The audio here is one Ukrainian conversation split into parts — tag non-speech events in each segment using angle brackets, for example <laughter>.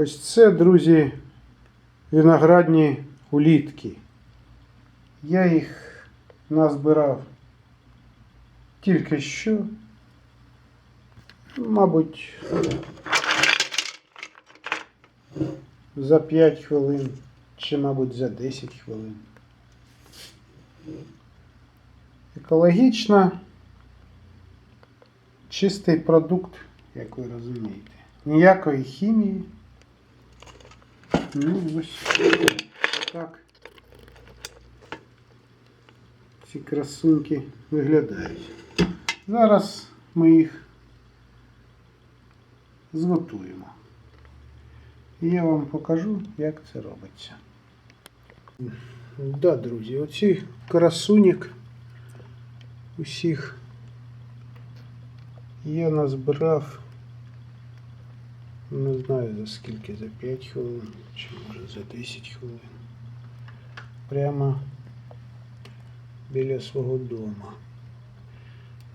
Ось це, друзі, виноградні улітки. Я їх назбирав тільки що. Мабуть, за 5 хвилин чи, мабуть, за 10 хвилин. Екологічно чистий продукт, як ви розумієте. Ніякої хімії. Ну, ось так. Ці красунки виглядають. Зараз ми їх зготуємо. І я вам покажу, як це робиться. Да, друзі, оці красунік усіх я назбирав, Не знаю за скільки, за 5 хвилин, чи може за 10 хвилин. Прямо біля свого дому.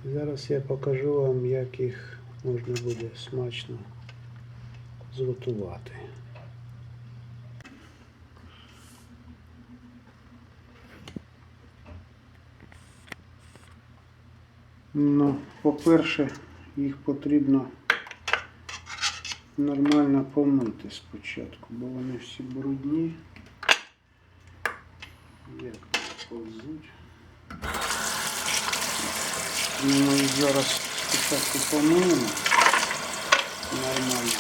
Зараз я покажу вам, як їх можна буде смачно зготувати. Ну, по-перше, їх потрібно нормально помити спочатку, бо вони всі брудні. Як вони повзуть. Ми і зараз спочатку помиємо нормально.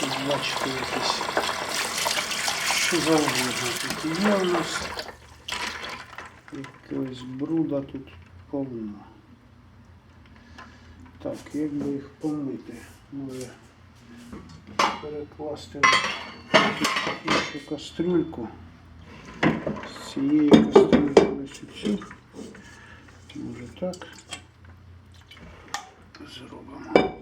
Тут бачите якісь що завгодно тут є у нас. Якогось бруда тут повно. Так, як би їх помити? Може перекласти в іншу кастрюльку. З цієї кастрюльки. Може так. Зробимо.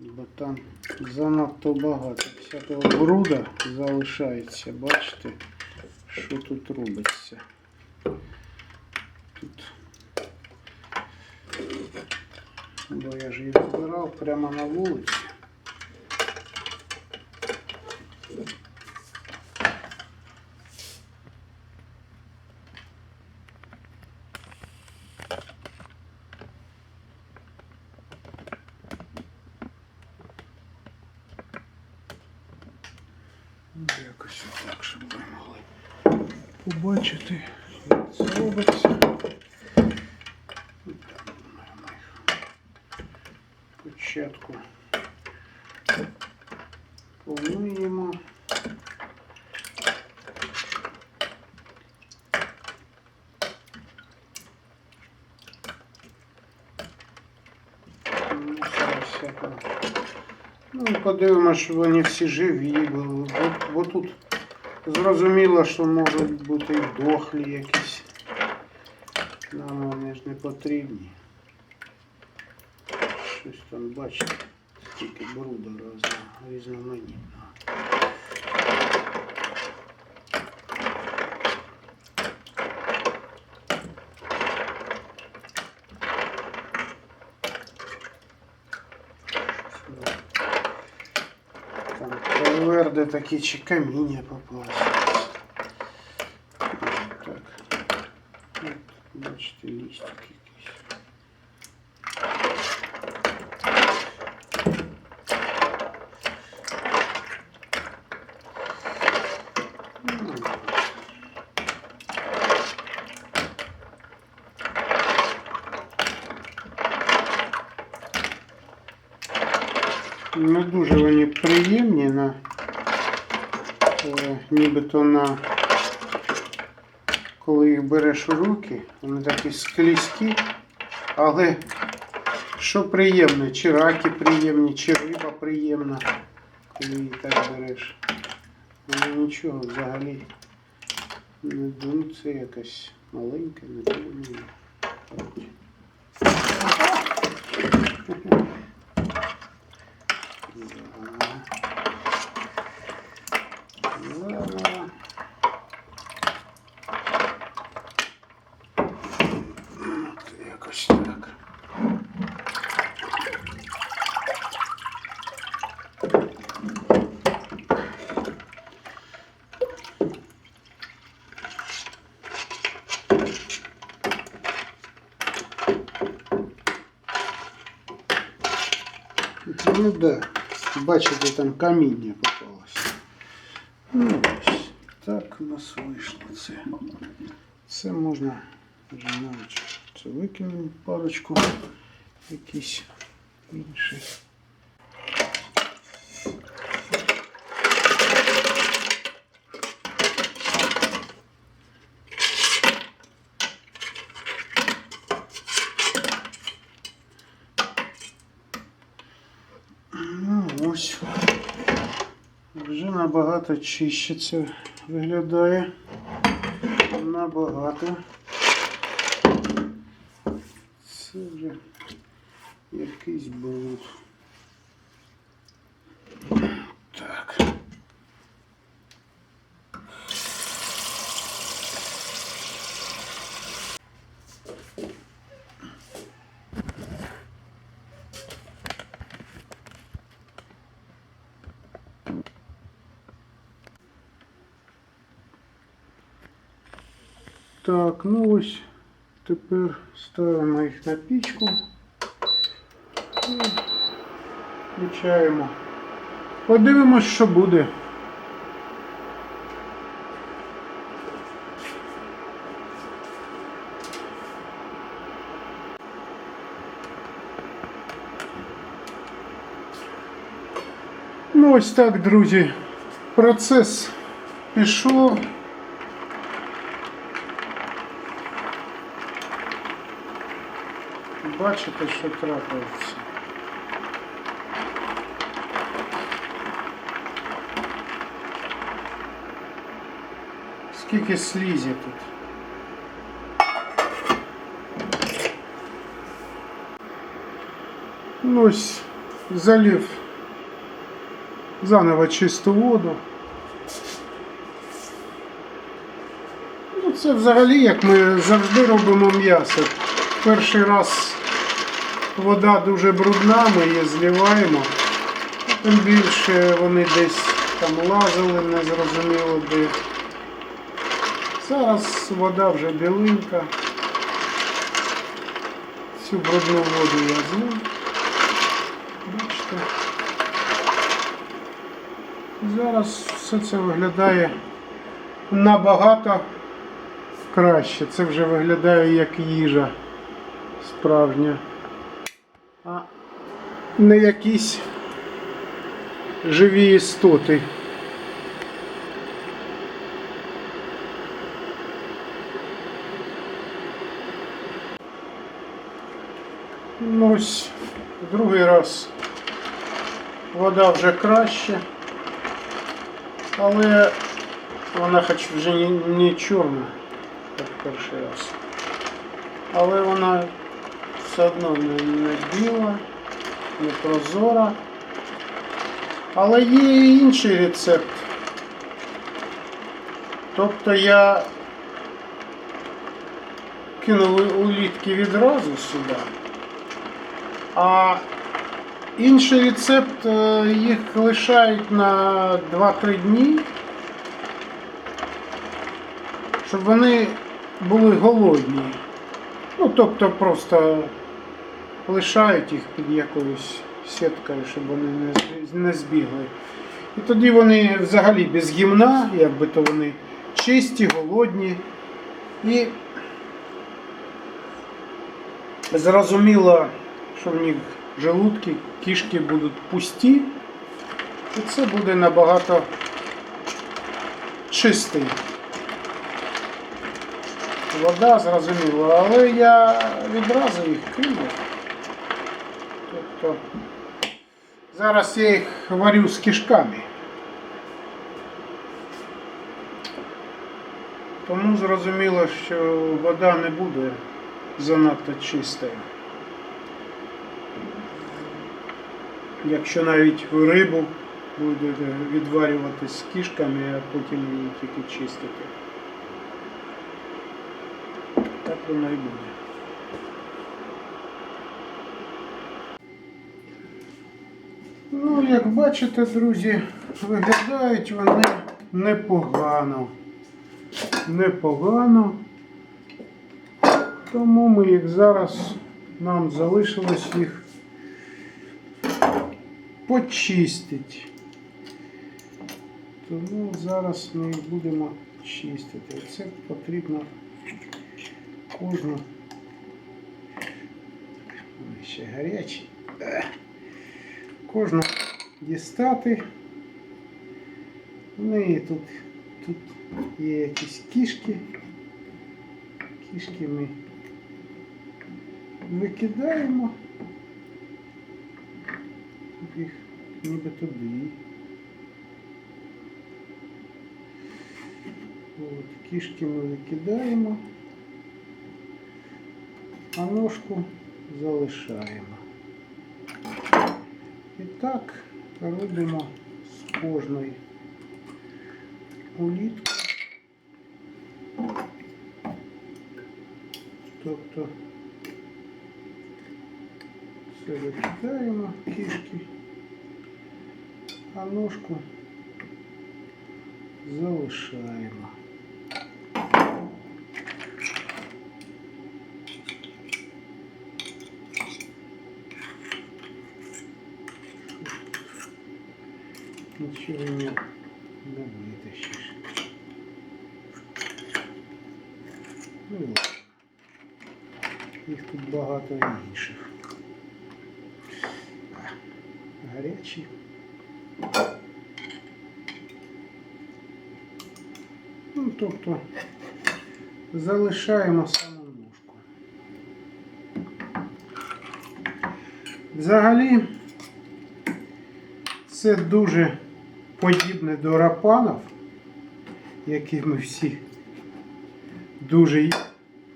Бо там занадто багато всякого бруда залишається. Бачите, що тут робиться. Тут. Бо я ж їх збирав прямо на вулиці. Ну, Якось отак, щоб ви могли побачити, як це робиться. Ну, так, думаю, ми їх Спочатку помиємо. Ну, зараз всякого. Ну, подивимося, що вони всі живі були. Бо, бо тут зрозуміло, що можуть бути і дохлі якісь. Нам вони ж не потрібні. Щось там бачите, стільки бруда разного, переверди такі чи каміння попалося. Так. От, бачите, листик якийсь. Ну, Не дуже вони приємні на е, нібито на коли їх береш у руки, вони такі склізькі, але що приємне, чи раки приємні, чи риба приємна, коли її так береш. Ну нічого взагалі Не це якась маленька, не думаю. Заново. От якось так. Ну да, бачите, там каміння попалося. Ну, ось так у нас вийшло це. Це можна навіть це викинемо парочку якісь інші. Ну ось. Вже набагато це виглядає. Набагато. Це вже якийсь болот. Так. Так, ну ось тепер ставимо їх на пічку і включаємо. Подивимось, що буде. Ну ось так, друзі. Процес пішов. Бачите, що трапилося. Скільки слізі тут. Ну ось залив заново чисту воду. Ну, це взагалі, як ми завжди робимо м'ясо. Перший раз вода дуже брудна, ми її зливаємо. Тим більше вони десь там лазили, незрозуміло де. Зараз вода вже біленька. Цю брудну воду я злив. Бачите. Зараз все це виглядає набагато краще. Це вже виглядає як їжа справжня. А не якісь живі істоти. Ну ось другий раз вода вже краще, але вона хоч вже не, чорна, як перший раз. Але вона все одно не, не біла, не прозора. Але є і інший рецепт. Тобто я кинув улітки відразу сюди. А інший рецепт е, їх лишають на 2-3 дні, щоб вони були голодні. Ну, тобто просто лишають їх під якоюсь сіткою, щоб вони не, збігли. І тоді вони взагалі без гімна, якби то вони чисті, голодні. І зрозуміло, що в них желудки, кішки будуть пусті. І це буде набагато чистий. Вода, зрозуміло, але я відразу їх кинув. Тобто зараз я їх варю з кишками. Тому зрозуміло, що вода не буде занадто чистою. Якщо навіть рибу будете відварювати з кішками, а потім її тільки чистити. Так воно і буде. Ну, як бачите, друзі, виглядають вони непогано. Непогано. Тому ми їх зараз, нам залишилось їх почистити. Тому зараз ми їх будемо чистити. Це потрібно кожну. Ще гарячий. Кожну дістати. Ну і тут, тут є якісь кішки. Кішки ми викидаємо. Їх ніби туди. От, кішки ми викидаємо, а ножку залишаємо. І так робимо з кожної улітки. Тобто все викидаємо кішки, а ножку залишаємо. Нічого не, витащиш. Ну, ладно. їх тут багато інших. Гарячі. Ну, тобто залишаємо саму ножку. Взагалі це дуже подібне до рапанов, які ми всі дуже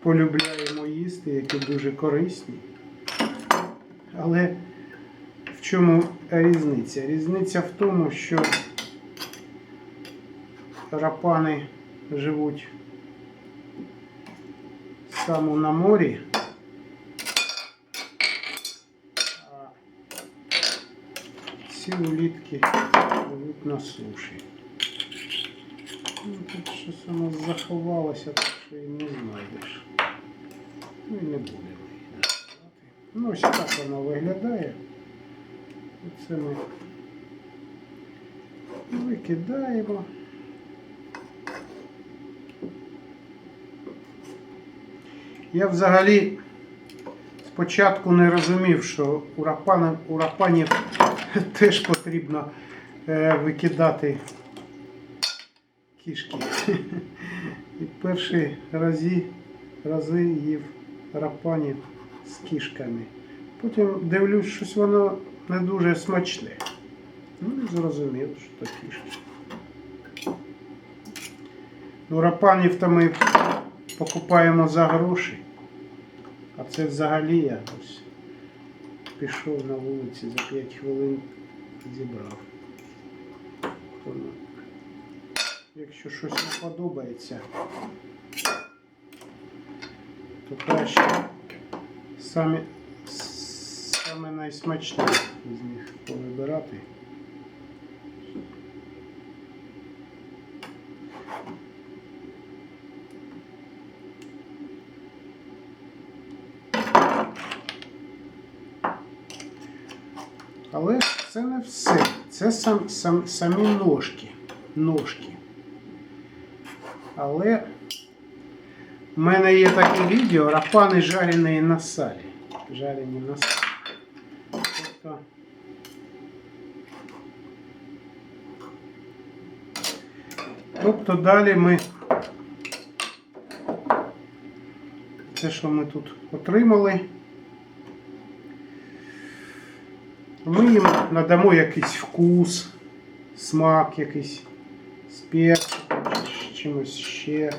полюбляємо їсти, які дуже корисні. Але в чому різниця? Різниця в тому, що рапани живуть саме на морі, ці улітки живуть на суші. Ну, тут щось воно заховалося, так що і не знайдеш. Ну і не будемо її доставати. Ну, ось так воно виглядає. Оце ми викидаємо. Я взагалі спочатку не розумів, що у рапанів, <laughs> теж потрібно викидати кішки. <laughs> І перші рази, рази їв рапанів з кішками. Потім дивлюсь, щось воно не дуже смачне. Ну і зрозумів, що то кішки. Ну, рапанів то ми покупаємо за гроші. А це взагалі я ось пішов на вулиці за 5 хвилин зібрав. Тому, Якщо щось не подобається, то краще самі, саме найсмачніше з них повибирати. Але це не все. Це сам, сам, самі ножки. ножки. Але в мене є таке відео рапани жарені на салі. Жарені на салі. Тобто, тобто далі ми те, що ми тут отримали. Ми їм надамо якийсь вкус, смак якийсь спец, чимось ще.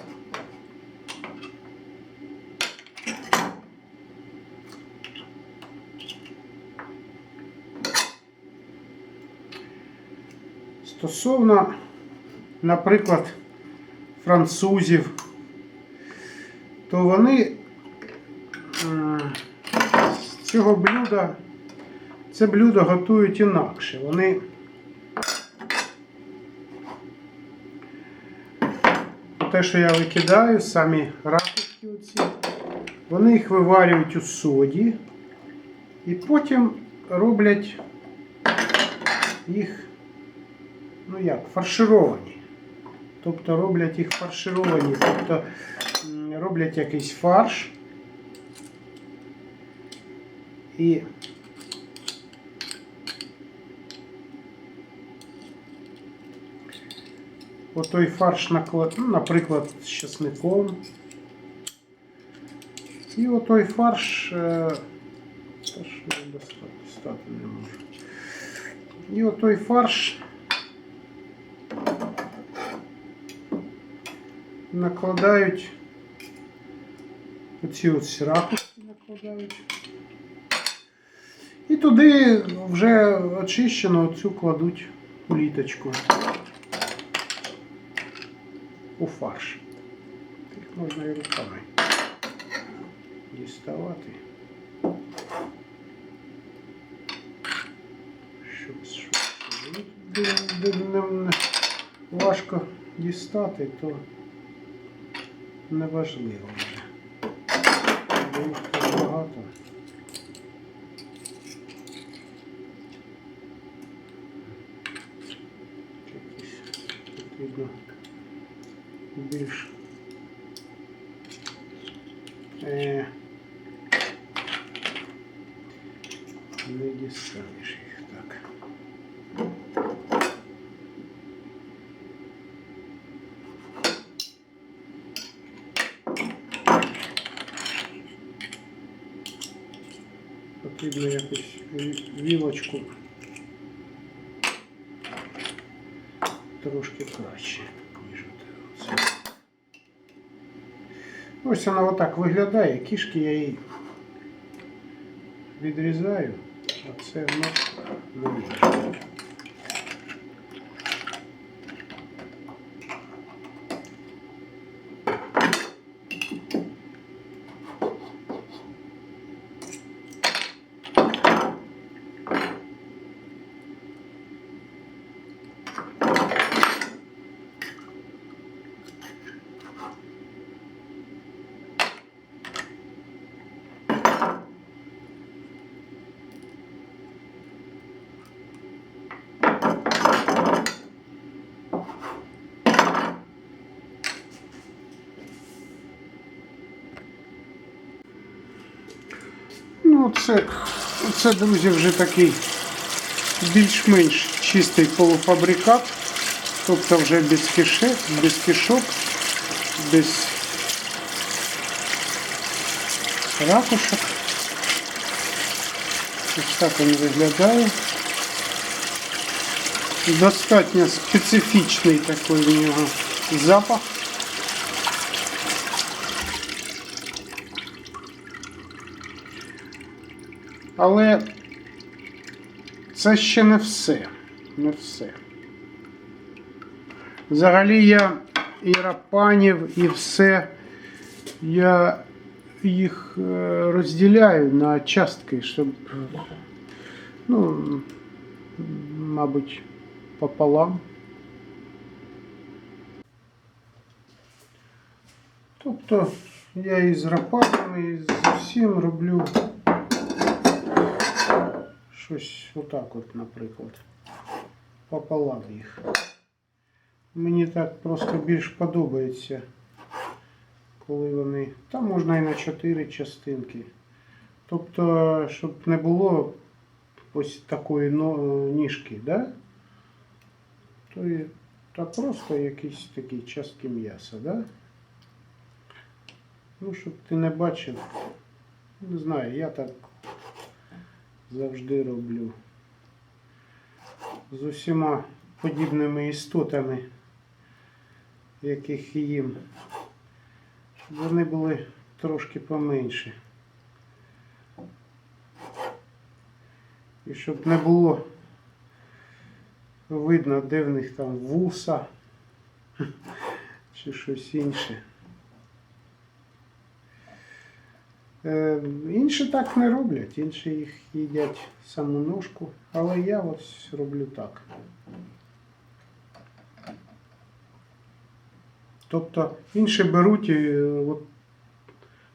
Стосовно, наприклад, французів, то вони з цього блюда це блюдо готують інакше. Вони те, що я викидаю, самі ракушки оці, вони їх виварюють у соді і потім роблять їх, ну як, фаршировані. Тобто роблять їх фаршировані, тобто роблять якийсь фарш. І отой фарш наклад, ну, наприклад, з чесником. І отой фарш, е, та що я достати, достати не можу. І отой фарш накладають оці ось ракушки накладають. І туди вже очищено цю кладуть уліточку у фарш. Їх можна і руками діставати. Де- де не- важко дістати, то неважливо вже. Їх багато. Якісь потрібно більш е, не дістанеш їх так. Потрібно якось ві- вілочку трошки краще, Ось вона отак виглядає. Кішки я її відрізаю, а це ну, не можна. Ну, це, це, друзі, вже такий більш-менш чистий полуфабрикат. Тобто вже без кишек, без кишок, без ракушок. Ось так він виглядає. Достатньо специфічний такий у нього запах. Але це ще не все. Не все. Взагалі я і рапанів, і все. Я їх е, розділяю на частки, щоб, ну, мабуть, пополам. Тобто я і з рапанами, і з усім роблю щось отак от, наприклад. Пополам їх. Мені так просто більш подобається, коли вони. Там можна і на чотири частинки. Тобто, щоб не було ось такої ніжки, да? То і та просто якісь такі частки м'яса, да? Ну, щоб ти не бачив. Не знаю, я так завжди роблю. З усіма подібними істотами, яких їм, щоб вони були трошки поменше. І щоб не було видно, де в них там вуса <laughs> чи щось інше. Інші так не роблять, інші їх їдять саму ножку, але я ось роблю так. Тобто інші беруть е, от,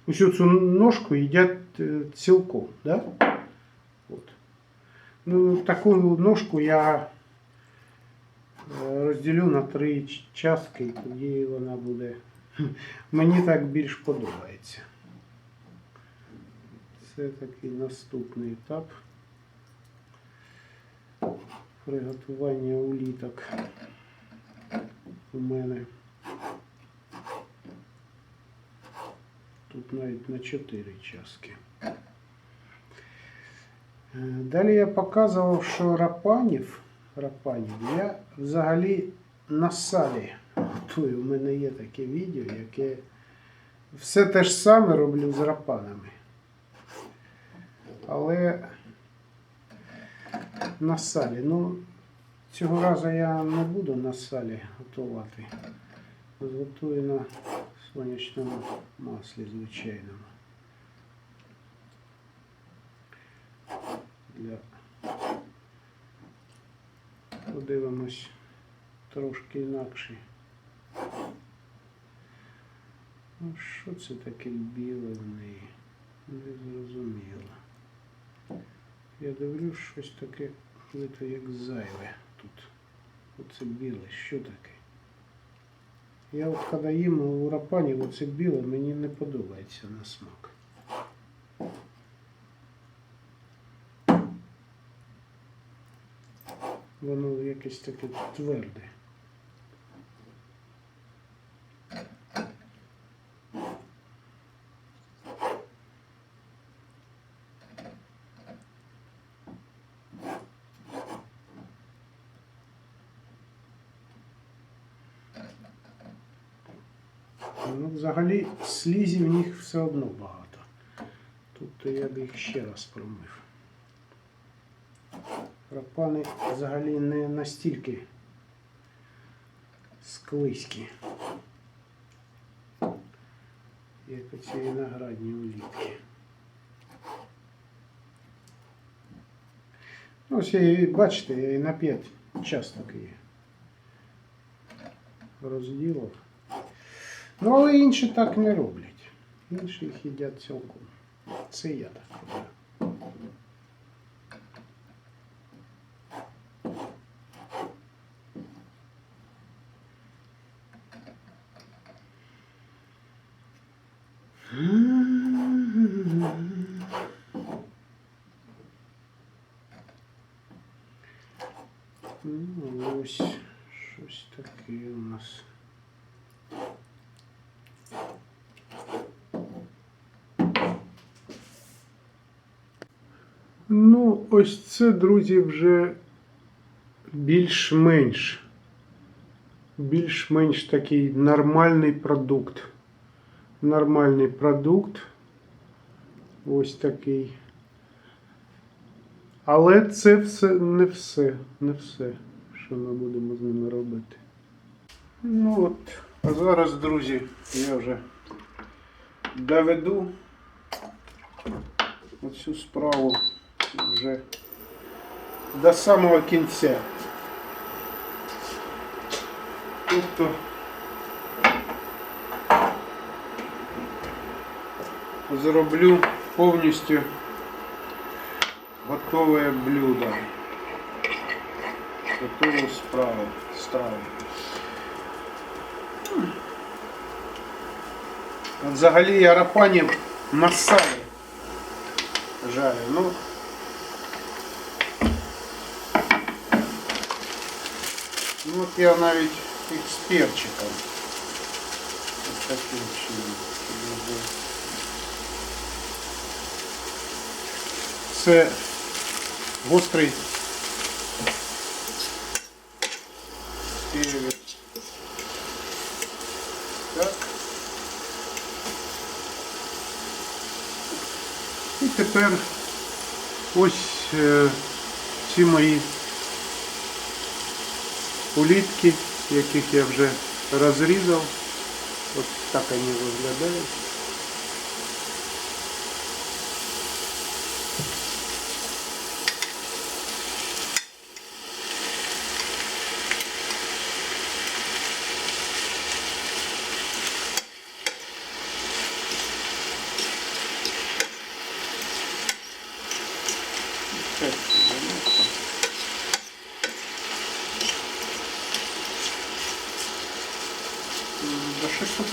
усю цю ножку їдять е, цілком. Да? От. Ну, таку ножку я е, розділю на три частки, і тоді вона буде. Мені так більш подобається. Це такий наступний етап приготування уліток у мене. Тут навіть на 4 частки. Е, Далі я показував, що рапанів, рапанів я взагалі на салі готую. У мене є таке відео, яке все те ж саме роблю з рапанами. Але на салі. Ну, цього разу я не буду на салі готувати. Зготую на сонячному маслі звичайному. Для... Подивимось трошки інакше. Ну, що це таке біле в неї? Не зрозуміло. Я дивлюсь, щось таке видно як зайве тут. Оце біле, що таке? Я коли їм у рапані, оце біле мені не подобається на смак. Воно якесь таке тверде. Ну, взагалі слізі в них все одно багато. Тобто я б їх ще раз промив. Рапани взагалі не настільки склизькі, як оці виноградні улітки. Ну, Ось я бачите, її на 5 часток її розділив. Ну, але інші так не роблять. Інші їх їдять цілком. Це я так роблю. Ну, ось щось таке у нас. Ну, ось це, друзі, вже більш-менш. Більш-менш такий нормальний продукт. Нормальний продукт. Ось такий. Але це все не все. Не все, що ми будемо з ними робити. Ну от, а зараз, друзі, я вже доведу оцю справу вже до самого кінця. Тобто зроблю повністю готове блюдо. Готову справу, страву. От Взагалі я рапанів на салі жарю. Ну, ну от я навіть їх з перчиком. Ось таким чином. Це гострий перець. Так. І тепер ось е, ці мої улітки, яких я вже розрізав. Ось так вони виглядають.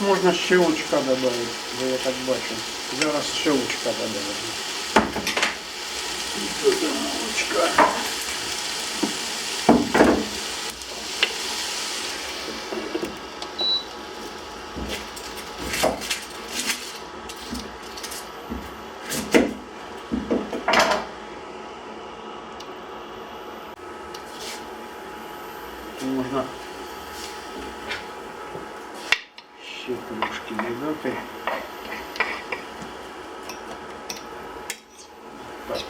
Можна щелочка додати, бо я так бачу. Зараз щелочка додаємо. Щелочка. Можна ще трошки додати. Так.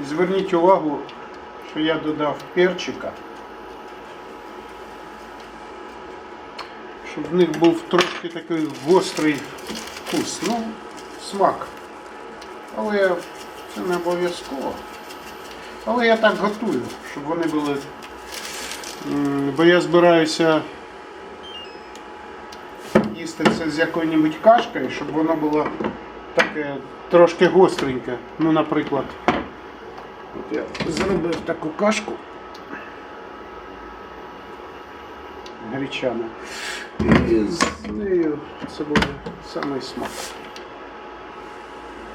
І Зверніть увагу, що я додав перчика. щоб в них був трошки такий гострий вкус. Ну, смак. Але це не обов'язково. Але я так готую, щоб вони були. Бо я збираюся їсти це з якою-небудь кашкою, щоб воно було таке трошки гостреньке. Ну, наприклад, я зробив таку кашку. Гречану. І з нею це буде самий смак.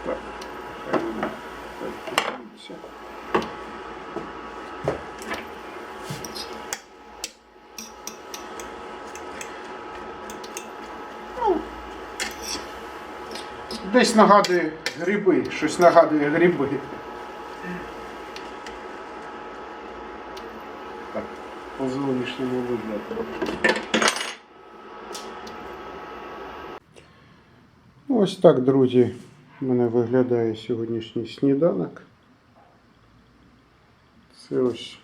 Так, хай вона підсунеться. Ну, Десь нагадує гриби, щось нагадує гриби. Так, по зовнішньому вигляду. Ось так, друзі, в мене виглядає сьогоднішній сніданок. Це ось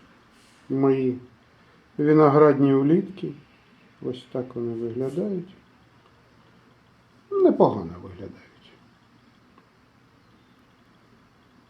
мої виноградні улітки. Ось так вони виглядають. Непогано виглядають.